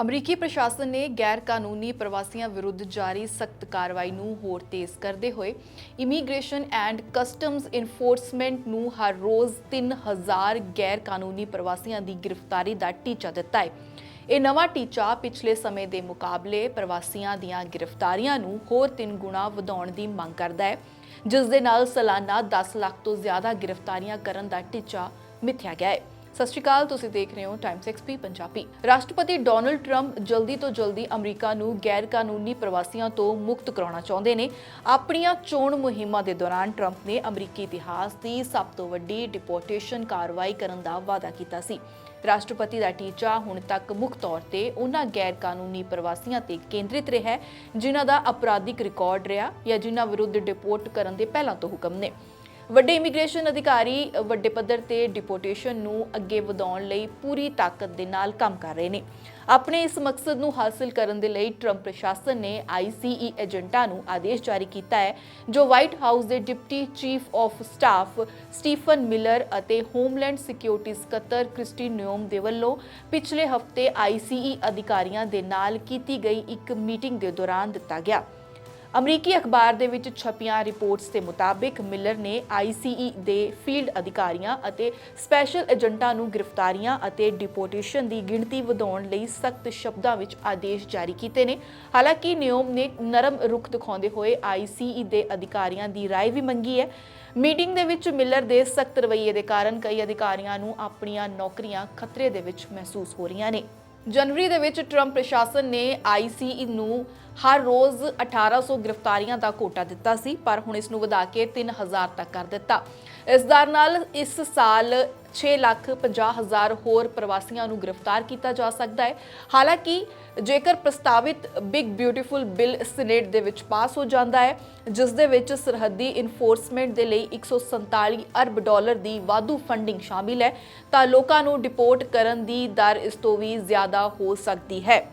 ਅਮਰੀਕੀ ਪ੍ਰਸ਼ਾਸਨ ਨੇ ਗੈਰ ਕਾਨੂੰਨੀ ਪ੍ਰਵਾਸੀਆਂ ਵਿਰੁੱਧ ਜਾਰੀ ਸਖਤ ਕਾਰਵਾਈ ਨੂੰ ਹੋਰ ਤੇਜ਼ ਕਰਦੇ ਹੋਏ ਇਮੀਗ੍ਰੇਸ਼ਨ ਐਂਡ ਕਸਟਮਜ਼ ਇਨਫੋਰਸਮੈਂਟ ਨੂੰ ਹਰ ਰੋਜ਼ 3000 ਗੈਰ ਕਾਨੂੰਨੀ ਪ੍ਰਵਾਸੀਆਂ ਦੀ ਗ੍ਰਿਫਤਾਰੀ ਦਾ ਟੀਚਾ ਦਿੱਤਾ ਹੈ। ਇਹ ਨਵਾਂ ਟੀਚਾ ਪਿਛਲੇ ਸਮੇਂ ਦੇ ਮੁਕਾਬਲੇ ਪ੍ਰਵਾਸੀਆਂ ਦੀਆਂ ਗ੍ਰਿਫਤਾਰੀਆਂ ਨੂੰ ਹੋਰ 3 ਗੁਣਾ ਵਧਾਉਣ ਦੀ ਮੰਗ ਕਰਦਾ ਹੈ, ਜਿਸ ਦੇ ਨਾਲ ਸਾਲਾਨਾ 10 ਲੱਖ ਤੋਂ ਜ਼ਿਆਦਾ ਗ੍ਰਿਫਤਾਰੀਆਂ ਕਰਨ ਦਾ ਟੀਚਾ ਮਿਥਿਆ ਗਿਆ ਹੈ। ਸਤਿ ਸ਼੍ਰੀ ਅਕਾਲ, ਤੁਸੀਂ ਦੇਖ ਰਹੇ ਹੋ ਟਾਈਮਸ ਐਕਸਪੀ ਪੰਜਾਬੀ। ਰਾਸ਼ਟਰਪਤੀ ਡੋਨਲਡ ਟਰੰਪ ਜਲਦੀ ਤੋਂ ਜਲਦੀ ਅਮਰੀਕਾ ਨੂੰ ਗੈਰ ਕਾਨੂੰਨੀ ਪ੍ਰਵਾਸੀਆਂ ਤੋਂ ਮੁਕਤ ਕਰਾਉਣਾ ਚਾਹੁੰਦੇ ਨੇ। ਆਪਣੀਆਂ ਚੋਣ ਮੁਹਿੰਮਾਂ ਦੇ ਦੌਰਾਨ ਟਰੰਪ ਨੇ ਅਮਰੀਕੀ ਇਤਿਹਾਸ ਦੀ ਸਭ ਤੋਂ ਵੱਡੀ ਡਿਪੋਰਟੇਸ਼ਨ ਕਾਰਵਾਈ ਕਰਨ ਦਾ ਵਾਅਦਾ ਕੀਤਾ ਸੀ। ਰਾਸ਼ਟਰਪਤੀ ਦਾ ਟੀਚਾ ਹੁਣ ਤੱਕ ਮੁੱਖ ਤੌਰ ਤੇ ਉਹਨਾਂ ਗੈਰ ਕਾਨੂੰਨੀ ਪ੍ਰਵਾਸੀਆਂ ਤੇ ਕੇਂਦਰਿਤ ਰਿਹਾ ਜਿਨ੍ਹਾਂ ਦਾ ਅਪਰਾਧਿਕ ਰਿਕਾਰਡ ਰਿਹਾ ਜਾਂ ਜਿਨ੍ਹਾਂ ਵਿਰੁੱਧ ਡਿਪੋਰਟ ਕਰਨ ਦੇ ਪਹਿਲਾਂ ਤੋਂ ਹੁਕਮ ਨੇ। ਵੱਡੇ ਇਮੀਗ੍ਰੇਸ਼ਨ ਅਧਿਕਾਰੀ ਵੱਡੇ ਪੱਧਰ ਤੇ ਡਿਪੋਰਟੇਸ਼ਨ ਨੂੰ ਅੱਗੇ ਵਧਾਉਣ ਲਈ ਪੂਰੀ ਤਾਕਤ ਦੇ ਨਾਲ ਕੰਮ ਕਰ ਰਹੇ ਨੇ। ਆਪਣੇ ਇਸ ਮਕਸਦ ਨੂੰ ਹਾਸਲ ਕਰਨ ਦੇ ਲਈ ਟਰੰਪ ਪ੍ਰਸ਼ਾਸਨ ਨੇ ਆਈਸੀਈ ਏਜੰਟਾਂ ਨੂੰ ਆਦੇਸ਼ ਜਾਰੀ ਕੀਤਾ ਹੈ, ਜੋ ਵਾਈਟ ਹਾਊਸ ਦੇ deputy chief of staff Stephen Miller ਅਤੇ ਹੋਮਲੈਂਡ ਸਿਕਿਉਰਿਟੀ ਸਕੱਤਰ ਕ੍ਰਿਸਟੀ ਨਿਓਮ ਦੇ ਵੱਲੋਂ ਪਿਛਲੇ ਹਫ਼ਤੇ ਆਈਸੀਈ ਅਧਿਕਾਰੀਆਂ ਦੇ ਨਾਲ ਕੀਤੀ ਗਈ ਇੱਕ ਮੀਟਿੰਗ ਦੇ ਦੌਰਾਨ ਦਿੱਤਾ ਗਿਆ। ਅਮਰੀਕੀ ਅਖਬਾਰ ਦੇ ਵਿੱਚ ਛਪੀਆਂ ਰਿਪੋਰਟਸ ਦੇ ਮੁਤਾਬਿਕ ਮਿਲਰ ਨੇ ਆਈਸੀਈ ਦੇ ਫੀਲਡ ਅਧਿਕਾਰੀਆਂ ਅਤੇ ਸਪੈਸ਼ਲ ਏਜੰਟਾਂ ਨੂੰ ਗ੍ਰਿਫਤਾਰੀਆਂ ਅਤੇ ਡਿਪੋਰਟੇਸ਼ਨ ਦੀ ਗਿਣਤੀ ਵਧਾਉਣ ਲਈ ਸਖਤ ਸ਼ਬਦਾਂ ਵਿੱਚ ਆਦੇਸ਼ ਜਾਰੀ ਕੀਤੇ ਨੇ ਹਾਲਾਂਕਿ ਨਿਯਮ ਨੇ ਨਰਮ ਰੁਖ ਦਿਖਾਉਂਦੇ ਹੋਏ ਆਈਸੀਈ ਦੇ ਅਧਿਕਾਰੀਆਂ ਦੀ رائے ਵੀ ਮੰਗੀ ਹੈ ਮੀਟਿੰਗ ਦੇ ਵਿੱਚ ਮਿਲਰ ਦੇ ਸਖਤ ਰਵੱਈਏ ਦੇ ਕਾਰਨ ਕਈ ਅਧਿਕਾਰੀਆਂ ਨੂੰ ਆਪਣੀਆਂ ਨੌਕਰੀਆਂ ਖਤਰੇ ਦੇ ਵਿੱਚ ਮਹਿਸੂਸ ਹੋ ਰਹੀਆਂ ਨੇ ਜਨਵਰੀ ਦੇ ਵਿੱਚ ਟਰੰਪ ਪ੍ਰਸ਼ਾਸਨ ਨੇ ਆਈਸੀਈ ਨੂੰ ਹਰ ਰੋਜ਼ 1800 ਗ੍ਰਿਫਤਾਰੀਆਂ ਦਾ ਕੋਟਾ ਦਿੱਤਾ ਸੀ, ਪਰ ਹੁਣ ਇਸ ਨੂੰ ਵਧਾ ਕੇ 3000 ਤੱਕ ਕਰ ਦਿੱਤਾ। ਇਸ ਦਰ ਨਾਲ ਇਸ ਸਾਲ 6 ਲੱਖ 50 ਹਜ਼ਾਰ ਹੋਰ ਪ੍ਰਵਾਸੀਆਂ ਨੂੰ ਗ੍ਰਿਫਤਾਰ ਕੀਤਾ ਜਾ ਸਕਦਾ ਹੈ। ਹਾਲਾਂਕਿ ਜੇਕਰ ਪ੍ਰਸਤਾਵਿਤ ਬਿਗ ਬਿਊਟੀਫੁਲ ਬਿੱਲ ਸੀਨੇਟ ਦੇ ਵਿੱਚ ਪਾਸ ਹੋ ਜਾਂਦਾ ਹੈ, ਜਿਸ ਦੇ ਵਿੱਚ ਸਰਹੱਦੀ ਇਨਫੋਰਸਮੈਂਟ ਦੇ ਲਈ 147 ਅਰਬ ਡਾਲਰ ਦੀ ਵਾਧੂ ਫੰਡਿੰਗ ਸ਼ਾਮਿਲ ਹੈ, ਤਾਂ ਲੋਕਾਂ ਨੂੰ ਡਿਪੋਰਟ ਕਰਨ ਦੀ ਦਰ ਇਸ ਤੋਂ ਵੀ ਜ਼ਿਆਦਾ ਹੋ ਸਕਦੀ ਹੈ।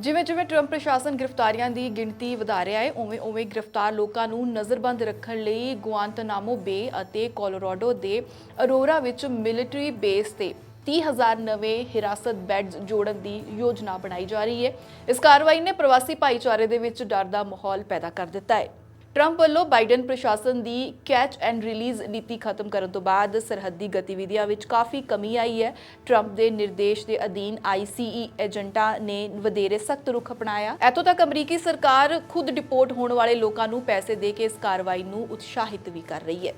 ਜਿਵੇਂ ਜਿਵੇਂ ਟਰੰਪ ਪ੍ਰਸ਼ਾਸਨ ਗ੍ਰਿਫਤਾਰੀਆਂ ਦੀ ਗਿਣਤੀ ਵਧਾ ਰਿਹਾ ਹੈ ਉਵੇਂ ਉਵੇਂ ਗ੍ਰਿਫਤਾਰ ਲੋਕਾਂ ਨੂੰ ਨਜ਼ਰਬੰਦ ਰੱਖਣ ਲਈ ਗੁਆਂਤਨਾਮੋ ਬੇ ਅਤੇ ਕੋਲੋਰਾਡੋ ਦੇ ਅਰੋਰਾ ਵਿੱਚ ਮਿਲਟਰੀ ਬੇਸ ਤੇ 30000 ਨਵੇਂ ਹਿਰਾਸਤ ਬੈੱਡਸ ਜੋੜਨ ਦੀ ਯੋਜਨਾ ਬਣਾਈ ਜਾ ਰਹੀ ਹੈ। ਇਸ ਕਾਰਵਾਈ ਨੇ ਪ੍ਰਵਾਸੀ ਭਾਈਚਾਰੇ ਦੇ ਵਿੱਚ ਡਰ ਦਾ ਮਾਹੌਲ ਪੈਦਾ ਕਰ ਦਿੱਤਾ ਹੈ। ਟਰੰਪ ਵੱਲੋਂ ਬਾਈਡਨ ਪ੍ਰਸ਼ਾਸਨ ਦੀ ਕੈਚ ਐਂਡ ਰਿਲੀਜ਼ ਨੀਤੀ ਖਤਮ ਕਰਨ ਤੋਂ ਬਾਅਦ ਸਰਹੱਦੀ ਗਤੀਵਿਧੀਆਂ ਵਿੱਚ ਕਾਫੀ ਕਮੀ ਆਈ ਹੈ। ਟਰੰਪ ਦੇ ਨਿਰਦੇਸ਼ ਦੇ ਅਧੀਨ ਆਈਸੀਈ ਏਜੰਟਾਂ ਨੇ ਵਧੇਰੇ ਸਖਤ ਰੁਖ ਅਪਣਾਇਆ। ਇਤੋਂ ਤੱਕ ਅਮਰੀਕੀ ਸਰਕਾਰ ਖੁਦ ਡਿਪੋਰਟ ਹੋਣ ਵਾਲੇ ਲੋਕਾਂ ਨੂੰ ਪੈਸੇ ਦੇ ਕੇ ਇਸ ਕਾਰਵਾਈ ਨੂੰ ਉਤਸ਼ਾਹਿਤ ਵੀ ਕਰ ਰਹੀ ਹੈ।